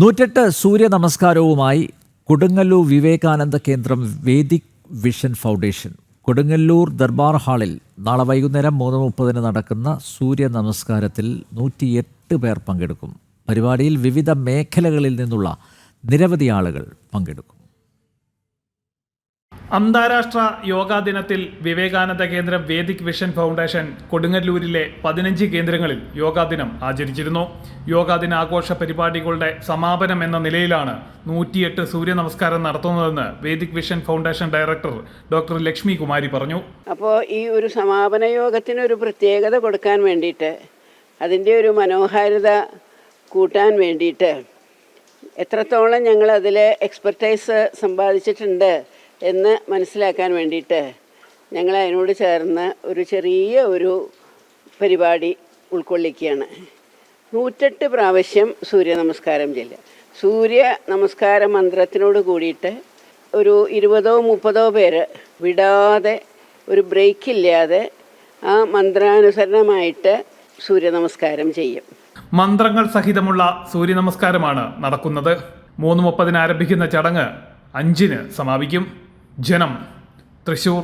നൂറ്റെട്ട് സൂര്യ നമസ്കാരവുമായി കൊടുങ്ങല്ലൂർ വിവേകാനന്ദ കേന്ദ്രം vedic vision foundation. Kodungallur Darbar ഹാളിൽ നാളെ വൈകുന്നേരം മൂന്ന് മുപ്പതിന് നടക്കുന്ന സൂര്യ നമസ്കാരത്തിൽ നൂറ്റിയെട്ട് പേർ പങ്കെടുക്കും. പരിപാടിയിൽ വിവിധ മേഖലകളിൽ നിന്നുള്ള നിരവധി ആളുകൾ പങ്കെടുക്കും. അന്താരാഷ്ട്ര യോഗാ ദിനത്തിൽ വിവേകാനന്ദ കേന്ദ്രം വേദിക് വിഷൻ ഫൗണ്ടേഷൻ കൊടുങ്ങല്ലൂരിലെ പതിനഞ്ച് കേന്ദ്രങ്ങളിൽ യോഗാ ദിനം ആചരിച്ചിരുന്നു. യോഗാ ദിന ആഘോഷ പരിപാടികളുടെ സമാപനം എന്ന നിലയിലാണ് നൂറ്റിയെട്ട് സൂര്യ നമസ്കാരം നടത്തുന്നതെന്ന് vedic vision foundation director doctor Lakshmi Kumari പറഞ്ഞു. അപ്പോൾ ഈ ഒരു സമാപന യോഗത്തിന് ഒരു പ്രത്യേകത കൊടുക്കാൻ വേണ്ടിയിട്ട് അതിന്റെ ഒരു മനോഹാരിത കൂട്ടാൻ വേണ്ടിയിട്ട് എത്രത്തോളം ഞങ്ങൾ അതിൽ എക്സ്പെർട്ടൈസ് സമ്പാദിച്ചിട്ടുണ്ട് എന്ന് മനസ്സിലാക്കാൻ വേണ്ടിയിട്ട് ഞങ്ങൾ അതിനോട് ചേർന്ന് ഒരു ചെറിയ ഒരു പരിപാടി ഉൾക്കൊള്ളിക്കുകയാണ്. നൂറ്റെട്ട് പ്രാവശ്യം സൂര്യ നമസ്കാരം ചെയ്യുക സൂര്യ നമസ്കാര മന്ത്രത്തിനോട് കൂടിയിട്ട് ഒരു ഇരുപതോ മുപ്പതോ പേര് വിടാതെ ഒരു ബ്രേക്ക് ഇല്ലാതെ ആ മന്ത്രാനുസരണമായിട്ട് സൂര്യ നമസ്കാരം ചെയ്യും. മന്ത്രങ്ങൾ സഹിതമുള്ള സൂര്യ നമസ്കാരമാണ് നടക്കുന്നത്. മൂന്ന് മുപ്പതിന് ആരംഭിക്കുന്ന ചടങ്ങ് അഞ്ചിന് സമാപിക്കും. ജനം തൃശൂർ